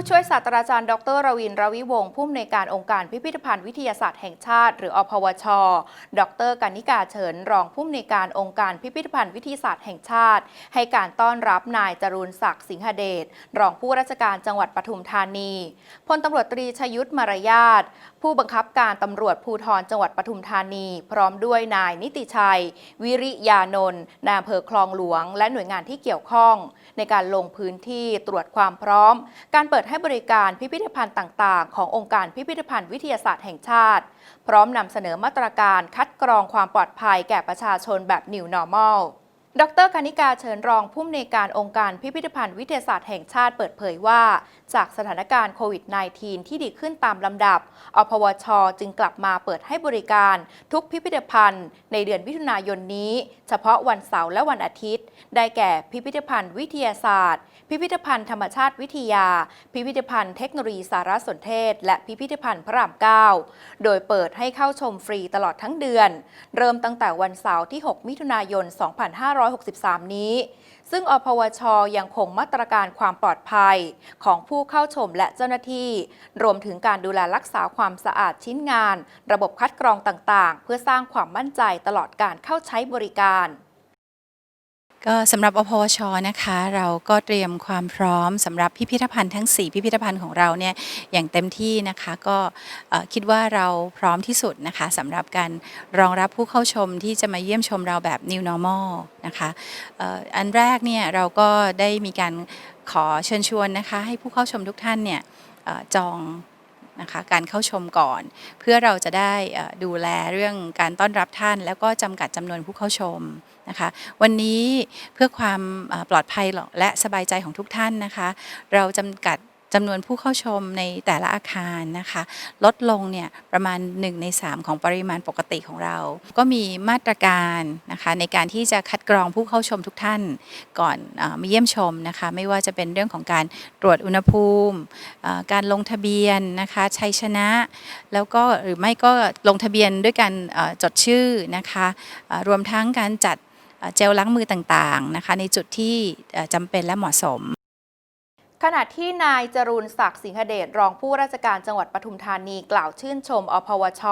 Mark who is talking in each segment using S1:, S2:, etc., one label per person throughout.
S1: ู้ช่วยศาสตราจารย์ ดรรวินรวิวงศ์ผู้อำนวยการองค์การพิพิธภัณฑ์วิทยาศาสตร์แห่งชาติ หรืออพวช ดรกานิกาเฉิน รองผู้อำนวยการองค์การพิพิธภัณฑ์วิทยาศาสตร์แห่งชาติ ให้การต้อนรับนายจรูนศักดิ์สิงหเดช รองผู้ราชการจังหวัดปทุมธานีพลตำรวจตรีชยุทธมารยาทผู้บังคับการตำรวจภูธรจังหวัดปทุมธานี พร้อมด้วยนายนิติชัย วิริยานนท์นายอำเภอคลองหลวง และหน่วยงานที่เกี่ยวข้อง ในการลงพื้นที่ตรวจความพร้อม การเปิดให้บริการพิพิธภัณฑ์ต่างๆ ขององค์การพิพิธภัณฑ์วิทยาศาสตร์แห่งชาติ พร้อมนำเสนอมาตรการคัดกรองความปลอดภัยแก่ประชาชนแบบ New Normal ดรคณิกาเชิญรองผู้อำนวยการองค์การพิพิธภัณฑ์วิทยาศาสตร์แห่งชาติเปิดเผยว่า จากสถานการณ์โควิด -19 ที่ดีขึ้นตามลำดับ อพวช จึงกลับมาเปิดให้บริการทุกพิพิธภัณฑ์ ในเดือนมิถุนายนนี้ เฉพาะวันเสาร์และวันอาทิตย์ ได้แก่พิพิธภัณฑ์วิทยาศาสตร์ พิพิธภัณฑ์ธรรมชาติวิทยา พิพิธภัณฑ์เทคโนโลยีสารสนเทศ และพิพิธภัณฑ์พระราม9โดยเปิดให้เข้าชมฟรีตลอดทั้งเดือน เริ่มตั้งแต่วันเสาร์ที่ 6 มิถุนายน 2550 2563 นี้ ซึ่งอพวชยังคงมาตรการความปลอดภัยของผู้เข้าชมและเจ้าหน้าที่ รวมถึงการดูแลรักษาความสะอาดชิ้นงาน ระบบคัดกรองต่างๆ เพื่อสร้างความมั่นใจตลอดการเข้าใช้บริการ
S2: ก็สำหรับอพวชนะคะ เราก็เตรียมความพร้อมสำหรับพิพิธภัณฑ์ทั้ง 4 พิพิธภัณฑ์ของเราเนี่ยอย่างเต็มที่นะคะก็คิดว่าเราพร้อมที่สุดนะคะสำหรับการรองรับผู้เข้าชมที่จะมาเยี่ยมชมเราแบบ New Normal นะคะอันแรกเนี่ยเราก็ได้มีการขอเชิญชวนนะคะให้ผู้เข้าชมทุกท่านเนี่ยจอง นะคะการเข้าชมก่อน เพื่อเราจะได้ดูแลเรื่องการต้อนรับท่าน แล้วก็จำกัดจำนวนผู้เข้าชมนะคะ วันนี้เพื่อความปลอดภัยและสบายใจของทุกท่านนะคะ เราจำกัด จำนวนผู้เข้าชมในแต่ละอาคารนะคะ ลดลงเนี่ยประมาณ 1 ใน 3 ของปริมาณปกติของเรา ก็มีมาตรการนะคะในการที่จะคัดกรองผู้เข้าชมทุกท่านก่อนอมาเยี่ยมชมนะคะ ไม่ว่าจะเป็นเรื่องของการตรวจอุณหภูมิ การลงทะเบียนนะคะชัยชนะ แล้วก็หรือไม่ก็ลงทะเบียนด้วยการจดชื่อนะคะรวมทั้งการจัดเจลล้างมือต่างๆนะคะในจุดที่จำเป็นและเหมาะสม
S1: ขณะที่นายจรูนศักดิ์สิงหเดชรองผู้ราชการจังหวัดปทุมธานีกล่าวชื่นชมอพวช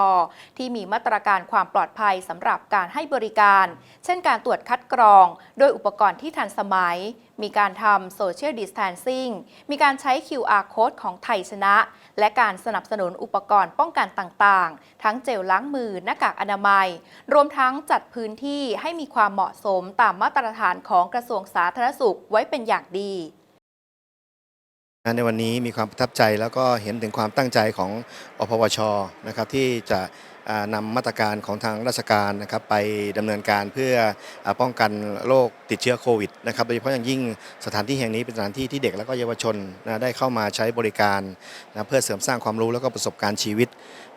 S1: ที่มีมาตรการความปลอดภัยสำหรับการให้บริการ เช่นการตรวจคัดกรอง โดยอุปกรณ์ที่ทันสมัย มีการทำโซเชียลดิส a ทนซิ่งมีการใช้ QR code ของไทยชนะ และการสนับสนุนอุปกรณ์ป้องกันต่างๆ ทั้งเจลล้างมือหน้ากากอนามัย รวมทั้งจัดพื้นที่ให้มีความเหมาะสมตามมาตรฐานของกระทรวงสาธารณสุขไว้เป็นอย่างดี
S3: ในวันนี้มีความประทับใจแล้วก็เห็นถึงความตั้งใจของอพวชนะครับที่จะนำมาตรการของทางราชการนะครับไปดำเนินการเพื่ออป้องกันโรคติดเชื้อโควิดนะครับโดยเฉพาะอย่างยิ่งสถานที่แห่งนี้เป็นสถานที่ที่เด็กและก็เยาวชนนะได้เข้ามาใช้บริการนะเพื่อเสริมสร้างความรู้แล้วก็ประสบการณ์ชีวิต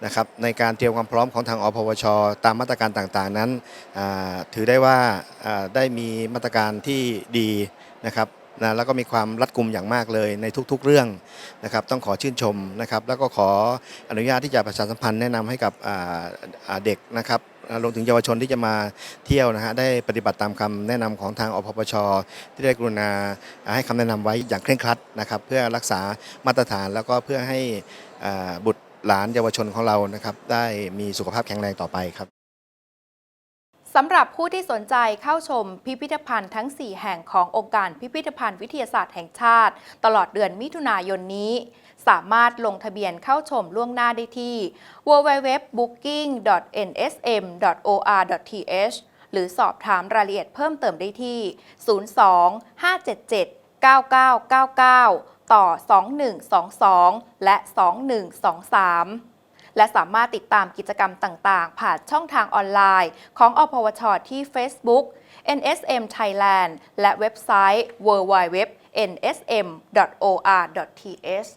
S3: นะครับในการเตรียมความพร้อมของทางอพวช ตามมาตรการต่างๆนั้นถือได้ว่าได้มีมาตรการที่ดีนะครับ นะแล้วก็มีความรัดกุมอย่างมากเลยในทุกๆเรื่องนะครับต้องขอชื่นชมนะครับแล้วก็ขออนุญาตที่จะประชาสัมพันธ์แนะนำให้กับเด็กนะครับรวมถึงเยาวชนที่จะมาเที่ยวนะฮะได้ปฏิบัติตามคำแนะนำของทางอพปช ที่ได้กรุณาให้คำแนะนำไว้อย่างเคร่งครัดนะครับเพื่อรักษามาตรฐานแล้วก็เพื่อให้บุตรหลานเยาวชนของเรานะครับได้มีสุขภาพแข็งแรงต่อไปครับ
S1: สำหรับผู้ที่สนใจเข้าชมพิพิธภัณฑ์ทั้ง 4 แห่งขององค์การพิพิธภัณฑ์วิทยาศาสตร์แห่งชาติ ตลอดเดือนมิถุนายนนี้ สามารถลงทะเบียนเข้าชมล่วงหน้าได้ที่ www.booking.nsm.or.th หรือสอบถามรายละเอียดเพิ่มเติมได้ที่ 02 577 9999 ต่อ 2122 และ 2123 และสามารถติดตามกิจกรรมต่าง ๆ ผ่านช่องทางออนไลน์ ของอพวช ที่ Facebook NSM Thailand และเว็บไซต์ www.nsm.or.th